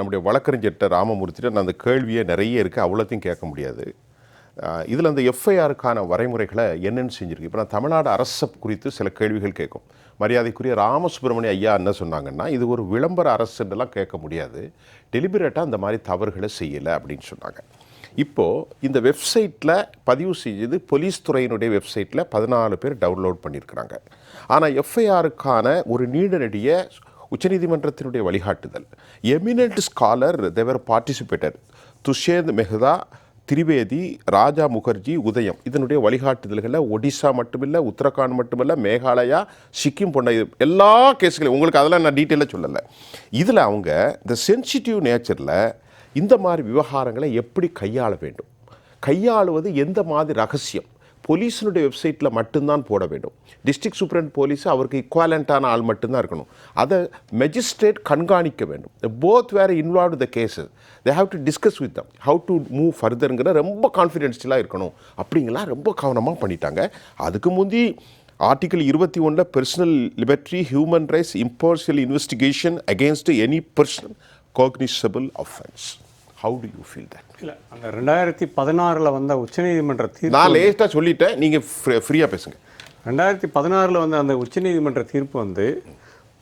நம்முடைய வழக்கறிஞர்கிட்ட ராமமூர்த்திட்ட நான் அந்த கேள்வியே நிறைய இருக்குது அவ்வளோத்தையும் கேட்க முடியாது. இதில் அந்த எஃப்ஐஆருக்கான வரைமுறைகளை என்னென்னு செஞ்சுருக்கு. இப்போ நான் தமிழ்நாடு அரசு குறித்து சில கேள்விகள் கேட்கும். மரியாதைக்குரிய ராமசுப்ரமணிய ஐயா என்ன சொன்னாங்கன்னா இது ஒரு விளம்பர அரசுன்றலாம் கேட்க முடியாது. டெலிபரேட்டாக அந்த மாதிரி தவறுகளை செய்யலை அப்படின்னு சொன்னாங்க. இப்போது இந்த வெப்சைட்டில் பதிவு செய்தது போலீஸ் துறையினுடைய வெப்சைட்டில் பதினாலு பேர் டவுன்லோட் பண்ணியிருக்கிறாங்க ஆனால் எஃப்ஐஆருக்கான ஒரு நீண்ட நெடிய உச்சநீதிமன்றத்தினுடைய வழிகாட்டுதல். எமினன்ட் ஸ்காலர் தேவர் பார்ட்டிசிபேட்டர் துஷேந்த் மெஹ்தா திரிவேதி ராஜா முகர்ஜி உதயம். இதனுடைய வழிகாட்டுதல்களில் ஒடிசா மட்டுமில்லை உத்தரகாண்ட் மட்டுமில்லை மேகாலயா சிக்கிம் போன்ற எல்லா கேஸுகளையும் உங்களுக்கு அதெல்லாம் நான் டீட்டெயிலாக சொல்லலை. இதில் அவங்க இந்த சென்சிட்டிவ் நேச்சரில் இந்த மாதிரி விவகாரங்களை எப்படி கையாள வேண்டும்? கையாளுவது எந்த மாதிரி ரகசியம்? போலீஸினுடைய வெப்சைட்டில் மட்டும்தான் போட வேண்டும். டிஸ்ட்ரிக்ட் சூப்பரண்ட் போலீஸ் அவருக்கு ஈக்குவாலண்ட்டான ஆள் மட்டும்தான் இருக்கணும். அதை மெஜிஸ்ட்ரேட் கண்காணிக்க வேண்டும். Both where involve the cases they have to discuss with them how to move ஃபர்தருங்கிற ரொம்ப கான்ஃபிடென்ஷியலாக இருக்கணும். அப்படிங்கலாம் ரொம்ப கவனமாக பண்ணிட்டாங்க. அதுக்கு முந்தி ஆர்டிகல் இருபத்தி ஒன்றில் personal liberty human rights impartial investigation against any person cognisable offence how do you feel that இல்லை அந்த ரெண்டாயிரத்தி பதினாறில் வந்த உச்சநீதிமன்ற தீர்ப்பு நான் லேட்டாக சொல்லிட்டேன். நீங்கள் ஃப்ரீயாக பேசுங்க. ரெண்டாயிரத்தி பதினாறில் வந்த அந்த உச்சநீதிமன்ற தீர்ப்பு வந்து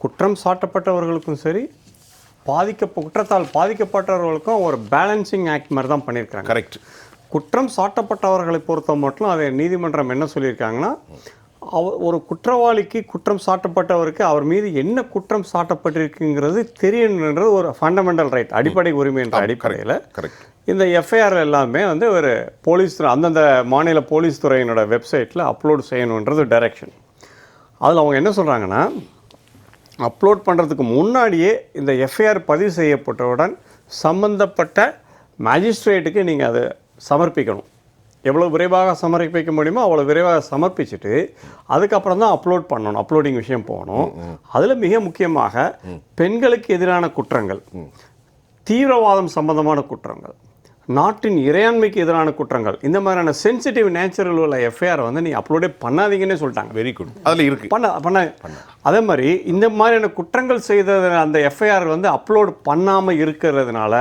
குற்றம் சாட்டப்பட்டவர்களுக்கும் சரி பாதிக்க குற்றத்தால் பாதிக்கப்பட்டவர்களுக்கும் ஒரு பேலன்சிங் ஆக்ட் மாதிரி தான் பண்ணியிருக்காங்க. கரெக்ட் குற்றம் சாட்டப்பட்டவர்களை பொறுத்த மட்டும் அதை நீதிமன்றம் என்ன சொல்லியிருக்காங்கன்னா அவ ஒரு குற்றவாளிக்கு குற்றம் சாட்டப்பட்டவருக்கு அவர் மீது என்ன குற்றம் சாட்டப்பட்டிருக்குங்கிறது தெரியணுன்றது ஒரு ஃபண்டமெண்டல் ரைட் அடிப்படை உரிமை என்ற அடிப்படையில் இந்த எஃப்ஐஆர் எல்லாமே வந்து ஒரு போலீஸ் துறை அந்தந்த மாநில போலீஸ் துறையினோட வெப்சைட்டில் அப்லோட் செய்யணுன்றது டைரக்ஷன் அதில் அவங்க என்ன சொல்கிறாங்கன்னா அப்லோட் பண்ணுறதுக்கு முன்னாடியே இந்த எஃப்ஐஆர் பதிவு செய்யப்பட்டவுடன் சம்பந்தப்பட்ட மேஜிஸ்ட்ரேட்டுக்கு நீங்கள் அதை சமர்ப்பிக்கணும். எவ்வளோ விரைவாக சமர்ப்பிக்க முடியுமோ அவ்வளோ விரைவாக சமர்ப்பிச்சுட்டு அதுக்கப்புறம் தான் அப்லோட் பண்ணணும் அப்லோடிங் விஷயம் போகணும். அதில் மிக முக்கியமாக பெண்களுக்கு எதிரான குற்றங்கள் தீவிரவாதம் சம்பந்தமான குற்றங்கள். நாட்டின் இறையாண்மைக்கு எதிரான குற்றங்கள். இந்த மாதிரியான சென்சிட்டிவ் நேச்சுரல் உள்ள எஃப்ஐஆர் வந்து நீ அப்லோடே பண்ணாதீங்கன்னே சொல்லிட்டாங்க. வெரி குட் அதில் இருக்கு. பண்ண பண்ண. அதே மாதிரி இந்த மாதிரியான குற்றங்கள் செய்த அந்த எஃப்ஐஆர் வந்து அப்லோட் பண்ணாமல் இருக்கிறதுனால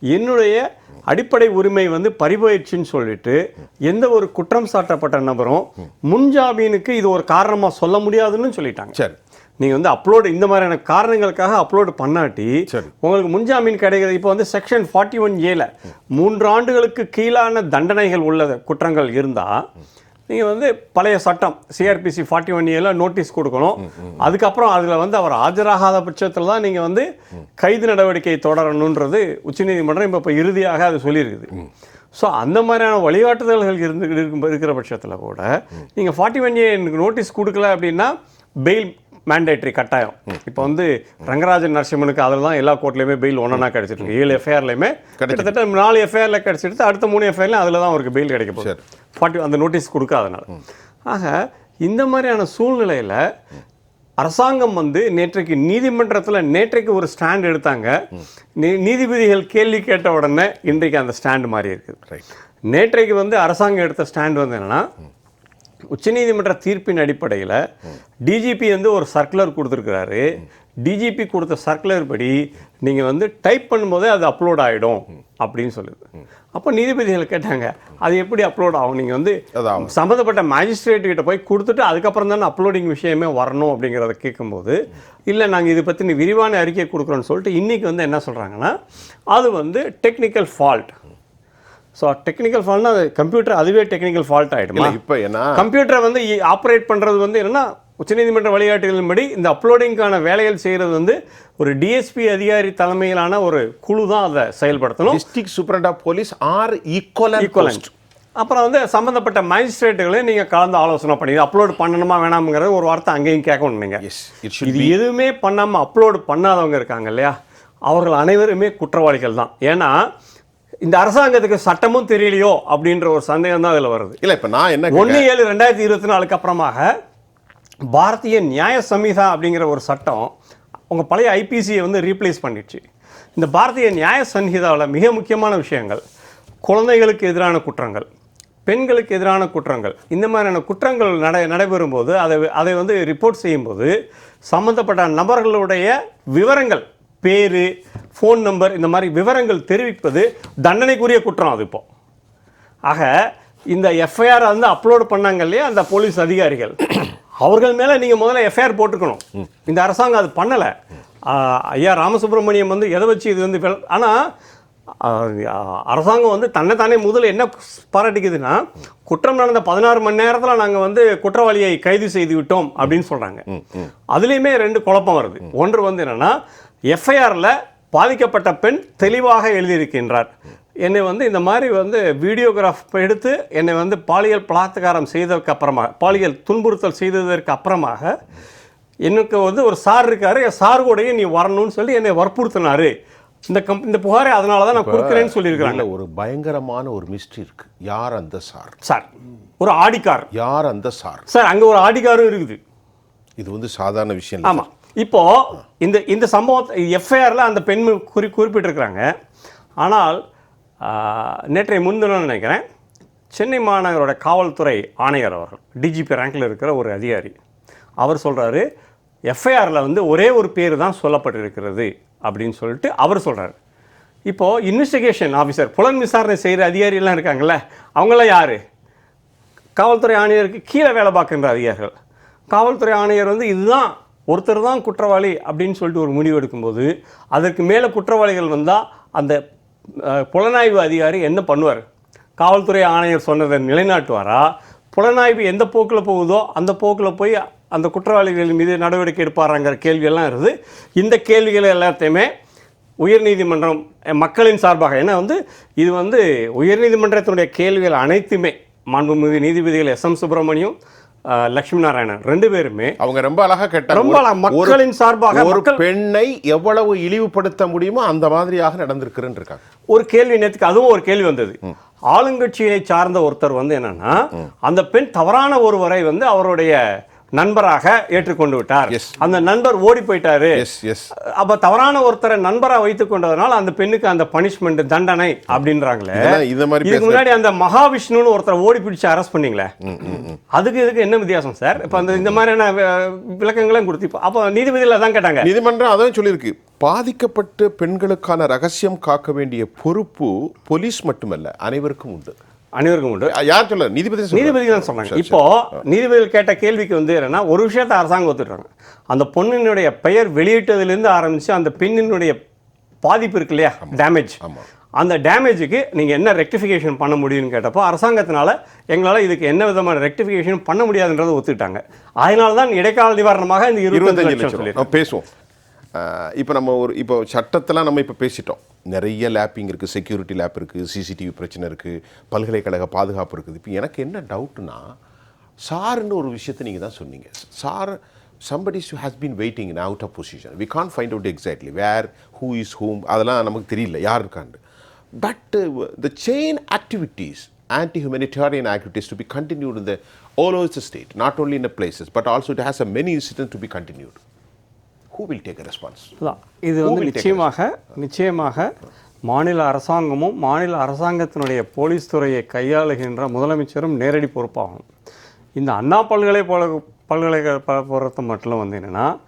என்னுடைய அடிப்படை உரிமை வந்து பறிபோயிடுச்சுன்னு சொல்லிட்டு எந்த ஒரு குற்றம் சாட்டப்பட்ட நபரும் முன்ஜாமீனுக்கு இது ஒரு காரணமாக சொல்ல முடியாதுன்னு சொல்லிட்டாங்க. சரி. நீங்கள் வந்து அப்லோடு இந்த மாதிரியான காரணங்களுக்காக அப்லோடு பண்ணாட்டி சரி. உங்களுக்கு முன்ஜாமீன் கிடைக்கிறது. இப்போ வந்து செக்ஷன் ஃபார்ட்டி ஒன் ஏல மூன்று ஆண்டுகளுக்கு கீழான தண்டனைகள் உள்ள குற்றங்கள் இருந்தால் நீங்கள் வந்து பழைய சட்டம் சிஆர்பிசி ஃபார்ட்டி ஒன் ஏல நோட்டீஸ் கொடுக்கணும். அதுக்கப்புறம் அதில் வந்து அவர் ஆஜராகாத பட்சத்தில் தான் நீங்கள் வந்து கைது நடவடிக்கை தொடரணுன்றது உச்சநீதிமன்றம் இப்போ இப்போ இறுதியாக அது சொல்லியிருக்குது. ஸோ அந்த மாதிரியான வழிகாட்டுதல்கள் இருந்து இருக்கிற பட்சத்தில் கூட நீங்கள் ஃபார்ட்டி ஒன் ஏ நோட்டீஸ் கொடுக்கல அப்படின்னா பெயில் மேண்டேட்ரி கட்டாயம். இப்போ வந்து ரங்கராஜன் நரசிம்மனுக்கு அதில் தான் எல்லா கோர்ட்லையுமே பெயில் ஒன்றா கிடைச்சிட்டு இருக்கு ஏழு எஃப்ஐஆர்லையுமே கிட்டத்தட்ட நாலு எஃப்ஐஆர்ல கிடைச்சிட்டு அடுத்த மூணு எஃப்ஐஆர்ல அதில் தான் அவருக்கு பெயில் கிடைக்க போகுது. ஃபார்ட்டி அந்த நோட்டீஸ் கொடுக்காதனால ஆக இந்த மாதிரியான சூழ்நிலையில் அரசாங்கம் வந்து நேற்றைக்கு நீதிமன்றத்தில் நேற்றைக்கு ஒரு ஸ்டாண்ட் எடுத்தாங்க. நீ- நீதிபதிகள் கேள்வி கேட்ட உடனே இன்றைக்கு அந்த ஸ்டாண்ட் மாறி இருக்குது. ரைட் நேற்றைக்கு வந்து அரசாங்கம் எடுத்த ஸ்டாண்ட் வந்து என்னன்னா உச்சநீதிமன்ற தீர்ப்பின் அடிப்படையில் டிஜிபி வந்து ஒரு சர்க்குலர் கொடுத்துருக்கிறாரு. டிஜிபி கொடுத்த சர்க்குலர் படி நீங்கள் வந்து டைப் பண்ணும்போதே அது அப்லோட் ஆகிடும் அப்படின்னு சொல்லுது. அப்போ நீதிபதிகள் கேட்டாங்க அது எப்படி அப்லோட் ஆகும்? நீங்கள் வந்து சம்மந்தப்பட்ட மேஜிஸ்ட்ரேட் கிட்ட போய் கொடுத்துட்டு அதுக்கப்புறம் தானே அப்லோடிங் விஷயமே வரணும் அப்படிங்கிறத கேட்கும்போது இல்லை நாங்கள் இதை பற்றி விரிவான அறிக்கை கொடுக்குறோன்னு சொல்லிட்டு இன்றைக்கி வந்து என்ன சொல்கிறாங்கன்னா அது வந்து டெக்னிக்கல் ஃபால்ட் ஸோ டெக்னிக்கல் ஃபால்ட்னா அது கம்ப்யூட்டர் அதுவே டெக்னிக்கல் ஃபால்ட் ஆகிடுமா இப்போ ஏன்னா கம்ப்யூட்டரை வந்து ஆப்ரேட் பண்ணுறது வந்து என்னன்னா உச்சநீதிமன்ற வழிகாட்டுகளின்படி இந்த அப்லோடிங்கான வேலைகள் செய்கிறது வந்து ஒரு டிஎஸ்பி அதிகாரி தலைமையிலான ஒரு குழு தான் அதை செயல்படுத்தணும். District superintendent of police or equivalent equivalent அப்புறம் வந்து சம்மந்தப்பட்ட மேஜிஸ்ட்ரேட்டுகளையும் நீங்கள் கலந்து ஆலோசனை பண்ணி அப்லோட் பண்ணணுமா வேணாமுங்கிறது ஒரு வார்த்தை அங்கேயும் கேட்கணும் நீங்கள் இது எதுவுமே பண்ணாமல் அப்லோடு பண்ணாதவங்க இருக்காங்க இல்லையா? அவர்கள் அனைவருமே குற்றவாளிகள் தான். ஏன்னா இந்த அரசாங்கத்துக்கு சட்டமும் தெரியலையோ அப்படின்ற ஒரு சந்தேகம் தான் அதில் வருது. இல்லை இப்போ நான் என்ன ஒன்று ஏழு ரெண்டாயிரத்தி இருபத்தி நாலுக்கு அப்புறமாக பாரதிய நியாய சம்ஹிதா அப்படிங்கிற ஒரு சட்டம் உங்கள் பழைய ஐபிசியை வந்து ரீப்ளேஸ் பண்ணிடுச்சு. இந்த பாரதிய நியாய சம்ஹிதாவில் மிக முக்கியமான விஷயங்கள் குழந்தைகளுக்கு எதிரான குற்றங்கள் பெண்களுக்கு எதிரான குற்றங்கள் இந்த மாதிரியான குற்றங்கள் நடை நடைபெறும்போது அதை அதை வந்து ரிப்போர்ட் செய்யும்போது சம்மந்தப்பட்ட நபர்களுடைய விவரங்கள் பேர் ஃபோன் நம்பர் இந்த மாதிரி விவரங்கள் தெரிவிப்பது தண்டனைக்குரிய குற்றம் அது இப்போ. ஆக இந்த எஃப்ஐஆர் வந்து அப்லோட் பண்ணாங்க இல்லையா அந்த போலீஸ் அதிகாரிகள். அவர்கள் மேலே நீங்கள் முதல்ல எஃப்ஐஆர் போட்டுக்கணும். இந்த அரசாங்கம் அது பண்ணலை. ஐயா ராமசுப்ரமணியம் வந்து எதை வச்சு இது வந்து ஆனால் அரசாங்கம் வந்து தன்னைத்தானே முதல்ல என்ன பாராட்டிக்குதுன்னா குற்றம் நடந்த பதினாறு மணி நேரத்தில் நாங்கள் வந்து குற்றவாளியை கைது செய்து விட்டோம் அப்படின்னு சொல்கிறாங்க அதுலேயுமே ரெண்டு குழப்பம் வருது. ஒன்று வந்து என்னென்னா எஃப்ஐஆரில் பாதிக்கப்பட்ட பெண் தெளிவாக எழுதியிருக்கின்றார். என்னை வந்து இந்த மாதிரி வந்து வீடியோகிராஃப் எடுத்து என்னை வந்து பாலியல் பலாத்காரம் செய்ததற்கு அப்புறமா பாலியல் துன்புறுத்தல் செய்ததற்கு அப்புறமாக எனக்கு வந்து ஒரு சார் இருக்காரு என் சார் கூடயே நீ வரணும்னு சொல்லி என்னை வற்புறுத்தினாரு. இந்த கம் இந்த புகாரை அதனால தான் நான் கொடுக்குறேன்னு சொல்லியிருக்கிறாங்க. ஒரு பயங்கரமான ஒரு மிஸ்ட்ரி இருக்கு. யார் அந்த சார்? சார் ஒரு ஆடிக்கார். யார் அந்த சார்? சார் அங்கே ஒரு ஆடிக்காரும் இருக்குது. இது வந்து சாதாரண விஷயம். ஆமாம் இப்போ இந்த இந்த சம்பவத்தை எஃப்ஐஆரில் அந்த பெண் குறி குறிப்பிட்டிருக்கிறாங்க. ஆனால் நேற்றைய முன்தினம் நினைக்கிறேன் சென்னை மாநகரோட காவல்துறை ஆணையர் அவர்கள் டிஜிபி ரேங்கில் இருக்கிற ஒரு அதிகாரி அவர் சொல்கிறாரு எஃப்ஐஆரில் வந்து ஒரே ஒரு பேர் தான் சொல்லப்பட்டிருக்கிறது அப்படின்னு சொல்லிட்டு அவர் சொல்கிறாரு இப்போது இன்வெஸ்டிகேஷன் ஆஃபீஸர் புலன் விசாரணை செய்கிற அதிகாரியெல்லாம் இருக்காங்கல்ல அவங்களாம் யார்? காவல்துறை ஆணையருக்கு கீழே வேலை பார்க்கின்ற அதிகாரிகள். காவல்துறை ஆணையர் வந்து இதுதான் ஒருத்தர் தான் குற்றவாளி அப்படின்னு சொல்லிட்டு ஒரு முடிவு எடுக்கும்போது அதற்கு மேலே குற்றவாளிகள் வந்தால் அந்த புலனாய்வு அதிகாரி என்ன பண்ணுவார்? காவல்துறை ஆணையர் சொன்னதை நிலைநாட்டுவாரா? புலனாய்வு எந்த போக்கில் போகுதோ அந்த போக்கில் போய் அந்த குற்றவாளிகள் மீது நடவடிக்கை எடுப்பாராங்கிற கேள்வியெல்லாம் இருக்குது இந்த கேள்விகள் எல்லாத்தையுமே உயர்நீதிமன்றம் மக்களின் சார்பாக ஏன்னா வந்து இது வந்து உயர்நீதிமன்றத்தினுடைய கேள்விகள் அனைத்துமே மாண்புமிகு நீதிபதிகள் எஸ் எம் சுப்பிரமணியம் லட்சுமி நாராயணன் ரெண்டு பேருமே அவங்க ரொம்ப அழகா கேட்டாங்க. ரொம்ப மக்களின் சார்பாக ஒரு பெண்ணை எவ்வளவு இழிவுபடுத்த முடியுமோ அந்த மாதிரியாக நடந்திருக்கிறேன்னு இருக்காங்க. ஒரு கேள்வி நேற்றுக்கு அதுவும் ஒரு கேள்வி வந்தது. ஆளுங்கட்சியை சார்ந்த ஒருத்தர் வந்து என்னன்னா அந்த பெண் தவறான ஒருவரை வந்து அவருடைய நண்பராக ஏற்றுக்கொண்டு விட்டார். அந்த நண்பர் ஓடி போயிட்டாரு. எஸ் எஸ் அப்ப தவறான ஒருத்தரை நண்பரா வைத்துக் கொண்டதனால அந்த பெண்ணுக்கு அந்த பனிஷ்மெண்ட் தண்டனை அப்படின்றாங்களே. இந்த மாதிரி இதுக்கு முன்னாடி அந்த மகாவிஷ்ணுன்னு ஒருத்தரை ஓடி பிடிச்சு அரெஸ்ட் பண்ணீங்களே. அதுக்கு இதுக்கு என்ன வித்தியாசம் சார்? இப்ப அந்த இந்த மாதிரியான விளக்கங்களையும் கொடுத்து அப்போ நீதிபதியில் அதான் கேட்டாங்க. நீதிமன்றம் அதான் சொல்லியிருக்கு. பாதிக்கப்பட்ட பெண்களுக்கான ரகசியம் காக்க வேண்டிய பொறுப்பு போலீஸ் மட்டுமல்ல அனைவருக்கும் உண்டு. அனைவருக்கும் உண்டு. யார் சொல்ல நீதிபதி. நீதிபதி தான் சொன்னாங்க. இப்போ நீதிபதிகள் கேட்ட கேள்விக்கு வந்து என்னன்னா ஒரு விஷயத்தை அரசாங்கம் ஒத்துட்டாங்க அந்த பொண்ணினுடைய பெயர் வெளியிட்டதிலிருந்து ஆரம்பிச்சு அந்த பெண்ணினுடைய பாதிப்பு இருக்கு இல்லையா? டேமேஜ். அந்த டேமேஜுக்கு நீங்கள் என்ன ரெக்டிஃபிகேஷன் பண்ண முடியும்னு கேட்டப்போ அரசாங்கத்தினால எங்களால் இதுக்கு என்ன விதமான ரெக்டிஃபிகேஷன் பண்ண முடியாதுன்றதை ஒத்துக்கிட்டாங்க. அதனால தான் இடைக்கால நிவாரணமாக இந்த இருபத்தஞ்சு லட்சம் பேசுவோம். இப்போ நம்ம ஒரு இப்போ சட்டத்தெலாம் நம்ம இப்போ பேசிட்டோம் நிறைய லேப்பிங் இருக்குது செக்யூரிட்டி லேப் இருக்குது சிசிடிவி பிரச்சனை இருக்குது பல்கலைக்கழக பாதுகாப்பு இருக்குது இப்போ எனக்கு என்ன டவுட்னா சாருன்னு ஒரு விஷயத்தை நீங்கள் தான் சொன்னீங்க sir somebody's has been waiting in out of position we can find out exactly where who is whom அதெல்லாம் நமக்கு தெரியல யார் இருக்கான்னு but the chain activities anti humanitarian activities to be continued in the all over the state, not only in the places, but also it has a many incidents to be continued. Who will take a response? அதான். இது வந்து நிச்சயமாக நிச்சயமாக மாநில அரசாங்கமும் மாநில அரசாங்கத்தினுடைய police துறையை கையாளுகின்ற முதலமைச்சரும் நேரடி பொறுப்பாகும். இந்த அண்ணா பல்கலைக்கழக பல்கலைக்கழக பொறுத்த மட்டும் வந்து என்னென்னா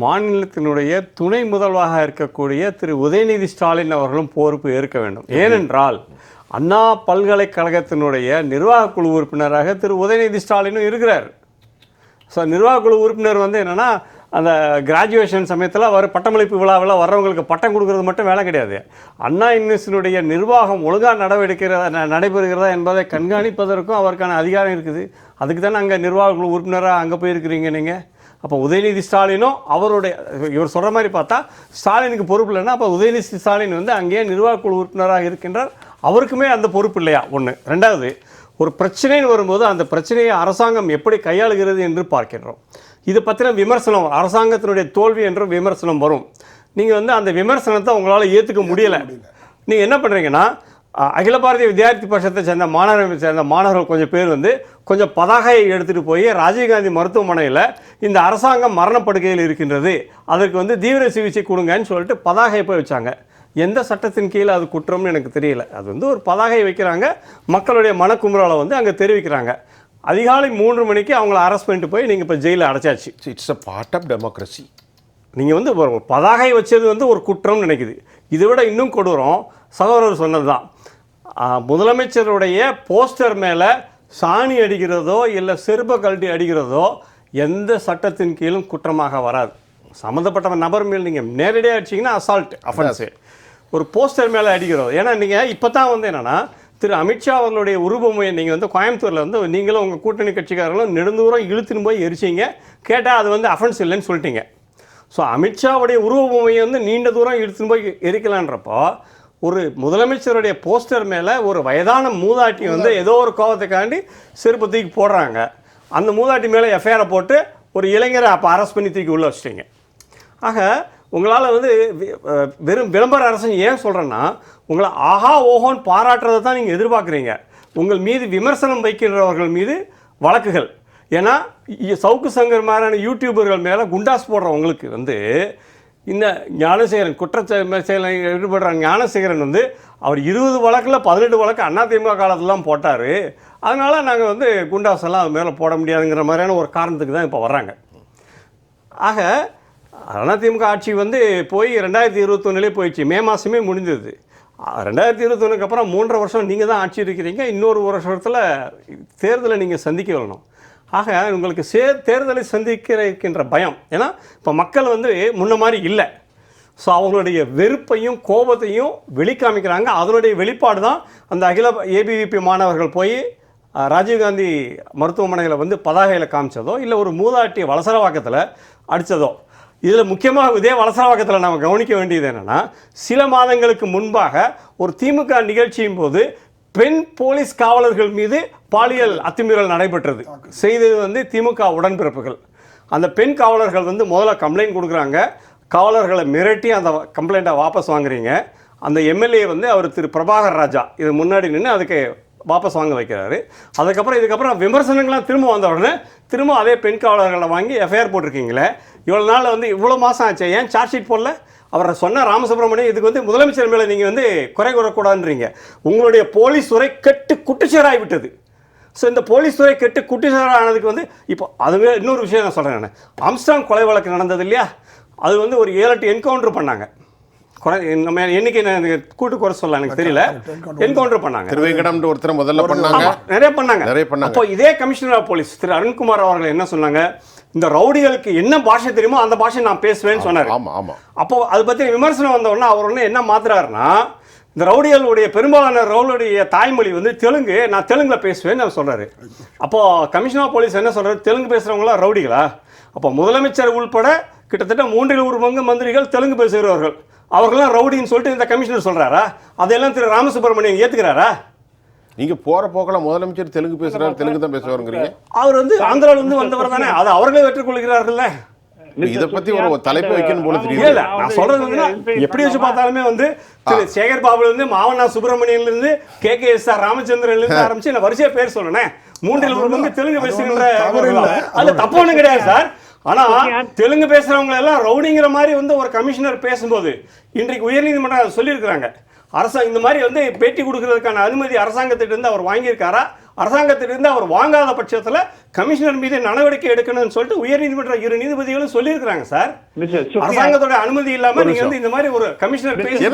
மாநிலத்தினுடைய துணை முதல்வராக இருக்கக்கூடிய திரு உதயநிதி ஸ்டாலின் அவர்களும் பொறுப்பு ஏற்க வேண்டும். ஏனென்றால் அண்ணா பல்கலைக்கழகத்தினுடைய நிர்வாகக் குழு உறுப்பினராக திரு உதயநிதி ஸ்டாலினும் இருக்கிறார். ஸோ நிர்வாகக்குழு உறுப்பினர் வந்து என்னென்னா அந்த கிராஜுவேஷன் சமயத்தில் அவர் பட்டமளிப்பு விழாவில் வர்றவங்களுக்கு பட்டம் கொடுக்கறது மட்டும் வேலை கிடையாது. அண்ணா யூனிவர்சிட்டியுடைய நிர்வாகம் ஒழுங்காக நடவடிக்கிறதா ந- நடைபெறுகிறதா என்பதை கண்காணிப்பதற்கும் அவருக்கான அதிகாரம் இருக்குது. அதுக்கு தானே அங்கே நிர்வாகக்குழு உறுப்பினராக அங்கே போயிருக்கிறீங்க நீங்கள் அப்போ உதயநிதி ஸ்டாலினும் அவருடைய இவர் சொல்கிற மாதிரி பார்த்தா ஸ்டாலினுக்கு பொறுப்பு இல்லைன்னா அப்போ உதயநிதி ஸ்டாலின் வந்து அங்கேயே நிர்வாகக்குழு உறுப்பினராக இருக்கின்றார். அவருக்குமே அந்த பொறுப்பு இல்லையா? ஒன்று ரெண்டாவது ஒரு பிரச்சனைன்னு வரும்போது அந்த பிரச்சனையை அரசாங்கம் எப்படி கையாளுகிறது என்று பார்க்கின்றோம். இது பற்றின விமர்சனம் அரசாங்கத்தினுடைய தோல்வி என்ற விமர்சனம் வரும். நீங்கள் வந்து அந்த விமர்சனத்தை உங்களால் ஏற்றுக்க முடியலை. நீங்கள் என்ன பண்ணுறீங்கன்னா அகில பாரதிய வித்யார்த்தி பட்சத்தை சேர்ந்த மாணவர்கள் சேர்ந்த மாணவர்கள் கொஞ்சம் பேர் வந்து கொஞ்சம் பதாகையை எடுத்துகிட்டு போய் ராஜீவ்காந்தி மருத்துவமனையில் இந்த அரசாங்கம் மரணப்படுக்கையில் இருக்கின்றது. அதற்கு வந்து தீவிர சிகிச்சை கொடுங்கன்னு சொல்லிட்டு பதாகையை போய் வச்சாங்க. எந்த சட்டத்தின் கீழே அது குற்றம்னு எனக்கு தெரியல. அது வந்து ஒரு பதாகை வைக்கிறாங்க. மக்களுடைய மனக்குமுறலை வந்து அங்கே தெரிவிக்கிறாங்க. அதிகாலை மூன்று மணிக்கு அவங்கள அரெஸ்ட் பண்ணிட்டு போய் நீங்கள் இப்போ ஜெயிலில் அடைச்சாச்சு. It's a part of democracy நீங்கள் வந்து ஒரு பதாகை வச்சது வந்து ஒரு குற்றம்னு நினைக்குது. இதை விட இன்னும் கொடூரம். சகோதரர் சொன்னதுதான். ஆ, முதலமைச்சருடைய போஸ்டர் மேலே சாணி அடிக்கிறதோ இல்லை செருப்பை கழட்டி அடிக்கிறதோ எந்த சட்டத்தின் கீழும் குற்றமாக வராது. சம்மந்தப்பட்ட நபர் மேல் நீங்கள் நேரடியாக அடிச்சிங்கன்னா அசால்ட் அஃபென்ஸு ஒரு போஸ்டர் மேலே அடிக்கிறோம் ஏன்னா நீங்கள் இப்போ தான் வந்து என்னென்னா திரு அமித்ஷா அவர்களுடைய உருவமையை நீங்கள் வந்து கோயம்புத்தூரில் வந்து நீங்களும் உங்கள் கூட்டணி கட்சிக்காரங்களும் நெடுந்தூரம் இழுத்துன்னு போய் எரிச்சிங்க. கேட்டால் அது வந்து அஃபென்ஸ் இல்லைன்னு சொல்லிட்டீங்க. ஸோ அமித்ஷாவுடைய உருவமையை வந்து நீண்ட தூரம் இழுத்துன்னு போய் எரிக்கலான்றப்போ ஒரு முதலமைச்சருடைய போஸ்டர் மேலே ஒரு வயதான மூதாட்டி வந்து ஏதோ ஒரு கோபத்துக்காண்டி செருப்பு தூக்கி போடுறாங்க. அந்த மூதாட்டி மேலே எஃப்ஐஆரை போட்டு ஒரு இளைஞரை அப்போ அரெஸ்ட் பண்ணி தூக்கி உள்ளே வச்சிட்டிங்க. ஆக உங்களால் வந்து வெறும் விளம்பர அரசு ஏன் சொல்கிறேன்னா உங்களை ஆஹா ஓஹோன்னு பாராட்டுறதை தான் நீங்கள் எதிர்பார்க்குறீங்க. உங்கள் மீது விமர்சனம் வைக்கின்றவர்கள் மீது வழக்குகள். ஏன்னா சவுக்கு சங்கர் மாதிரியான யூடியூபர்கள் மேலே குண்டாஸ் போடுறவங்களுக்கு வந்து இந்த ஞானசேகரன் குற்ற செயலில் ஈடுபடுற ஞானசேகரன் வந்து அவர் இருபது வழக்கில் பதினெட்டு வழக்கு அதிமுக காலத்துலலாம் போட்டார். அதனால் நாங்கள் வந்து குண்டாஸ் எல்லாம் அது மேலே போட முடியாதுங்கிற மாதிரியான ஒரு காரணத்துக்கு தான் இப்போ வர்றாங்க. ஆக அதிமுக ஆட்சி வந்து போய் ரெண்டாயிரத்தி இருபத்தொன்னிலே போயிடுச்சு. மே மாதமே முடிந்தது ரெண்டாயிரத்தி இருபத்தொன்னுக்கு அப்புறம் மூன்றரை வருஷம் நீங்கள் தான் ஆட்சி இருக்கிறீங்க. இன்னொரு வருஷத்தில் தேர்தலை நீங்கள் சந்திக்க வரணும். ஆக உங்களுக்கு சே தேர்தலை சந்திக்கிற இருக்கின்ற பயம். ஏன்னா இப்போ மக்கள் வந்து முன்ன மாதிரி இல்லை. ஸோ அவங்களுடைய வெறுப்பையும் கோபத்தையும் வெளிக்காமிக்கிறாங்க. அதனுடைய வெளிப்பாடு தான் அந்த அகில ஏபிவிபி மாணவர்கள் போய் ராஜீவ்காந்தி மருத்துவமனையில் வந்து பதாகையில் காமிச்சதோ இல்லை ஒரு மூதாட்டி வலசரவாக்கத்தில் அடித்ததோ இதில் முக்கியமாக இதே வலசரவாக்கத்தில் நம்ம கவனிக்க வேண்டியது என்னென்னா சில மாதங்களுக்கு முன்பாக ஒரு திமுக நிகழ்ச்சியின் போது பெண் போலீஸ் காவலர்கள் மீது பாலியல் அத்துமீறல் நடைபெற்றது. செய்தது வந்து திமுக உடன்பிறப்புகள். அந்த பெண் காவலர்கள் வந்து முதல்ல கம்ப்ளைண்ட் கொடுக்குறாங்க. காவலர்களை மிரட்டி அந்த கம்ப்ளைண்ட்டை வாபஸ் வாங்குறீங்க. அந்த எம்எல்ஏ வந்து அவர் திரு பிரபாகர் ராஜா. இது முன்னாடி நின்று அதுக்கு வாபஸ் வாங்க வைக்கிறாரு. அதுக்கப்புறம் இதுக்கப்புறம் விமர்சனங்கள்லாம் திரும்ப வந்த உடனே திரும்ப அதே பெண் காவலர்களை வாங்கி எஃப்ஐஆர் போட்டிருக்கீங்களே இவ்வளோ நாள் வந்து இவ்வளோ மாதம் ஆச்சு. ஏன் சார்ஜ் ஷீட் போடல? அவரை சொன்ன ராமசுப்ரமணியம் இதுக்கு வந்து முதலமைச்சர் மேலே நீங்கள் வந்து குறை கூறக்கூடாதுன்றீங்க. உங்களுடைய போலீஸ் துறை கெட்டு குட்டுச்சேராகிவிட்டது ஸோ இந்த போலீஸ் துறை கெட்டு குட்டிசார வந்து இப்போ அதுவே இன்னொரு விஷயம் நான் சொல்கிறேன் நான். ஆம்ஸ்டாங் கொலை வழக்கு நடந்தது இல்லையா? அது வந்து ஒரு ஏழு எட்டு என்கவுண்டர் பண்ணாங்க. குறை நம்ம எண்ணிக்கை கூட்டு குறை சொல்ல எனக்கு தெரியல. என்கவுண்டர் பண்ணாங்க. திருவேங்கடம்னு ஒருத்தர் முதல்ல பண்ணாங்க. நிறைய பண்ணாங்க. நிறைய பண்ணாங்க. அப்போ இதே commissioner of police Thiru Arunkumar அவர்கள் என்ன சொன்னாங்க? இந்த ரவுடிகளுக்கு என்ன பாஷை தெரியுமோ அந்த பாஷை நான் பேசுவேன்னு சொன்னார். ஆமா ஆமா. அப்போ அதை பற்றி விமர்சனம் வந்த உடனே அவர் வந்து என்ன மாத்துறாருன்னா இந்த ரவுடிகளுடைய பெரும்பாலான ரவுளுடைய தாய்மொழி வந்து தெலுங்கு நான் தெலுங்குல பேசுவேன்னு அவர் சொல்றாரு. அப்போ கமிஷனர் போலீஸ் என்ன சொல்றாரு? தெலுங்கு பேசுறவங்களா ரவுடிகளா? அப்போ முதலமைச்சர் உள்பட கிட்டத்தட்ட மூன்றில் ஒரு பங்கு மந்திரிகள் தெலுங்கு பேசுகிறவர்கள். அவர்கள்லாம் ரவுடின்னு சொல்லிட்டு இந்த கமிஷனர் சொல்றாரா? அதையெல்லாம் திரு ராமசுப்ரமணியன் ஏத்துக்கிறாரா? நீங்க போற போக்கல முதலமைச்சர் தெலுங்கு பேசுறாரு தெலுங்கு தான் பேசுவாருங்கிறீங்க. அவர் வந்து ஆந்திரால இருந்து வந்தவர் தானே. அதை அவர்களே வெற்றுக்கொள்கிறார்கள்ல இத பத்தி ஒரு தலைப்பு வைக்கணும் போல இல்ல நான் சொல்றது வந்து எப்படி வச்சு பார்த்தாலுமே வந்து திரு சேகர் பாபுல இருந்து மாவனா சுப்பிரமணியன்ல இருந்து கே கே எஸ் ஆர் ராமச்சந்திரன்ல இருந்து ஆரம்பிச்சு நான் வரிசையா பேர் சொல்லணும். மூன்றில் ஒரு பங்கு தெலுங்கு பேசுகின்ற. அது தப்பு ஒண்ணும் கிடையாது சார். ஆனா தெலுங்கு பேசுறவங்க எல்லாம் ரவுடிங்கிற மாதிரி வந்து ஒரு கமிஷனர் பேசும்போது இன்றைக்கு உயர்நீதிமன்றம் சொல்லியிருக்கிறாங்க. அரசாங்கம் இந்த மாதிரி வந்து பேட்டி கொடுக்கறதுக்கான அனுமதி அரசாங்கத்திட்டிருந்து அவர் வாங்கியிருக்காரா? அரசாங்கத்திலிருந்து அவர் வாங்காத பட்சத்தில் கமிஷனர் மீது நடவடிக்கை எடுக்கணும்னு சொல்லிட்டு உயர்நீதிமன்ற இரு நீதிபதிகளும் சொல்லியிருக்கிறாங்க சார். அரசாங்கத்தோட அனுமதி இல்லாம நீங்க வந்து இந்த மாதிரி ஒரு கமிஷனர் பேசி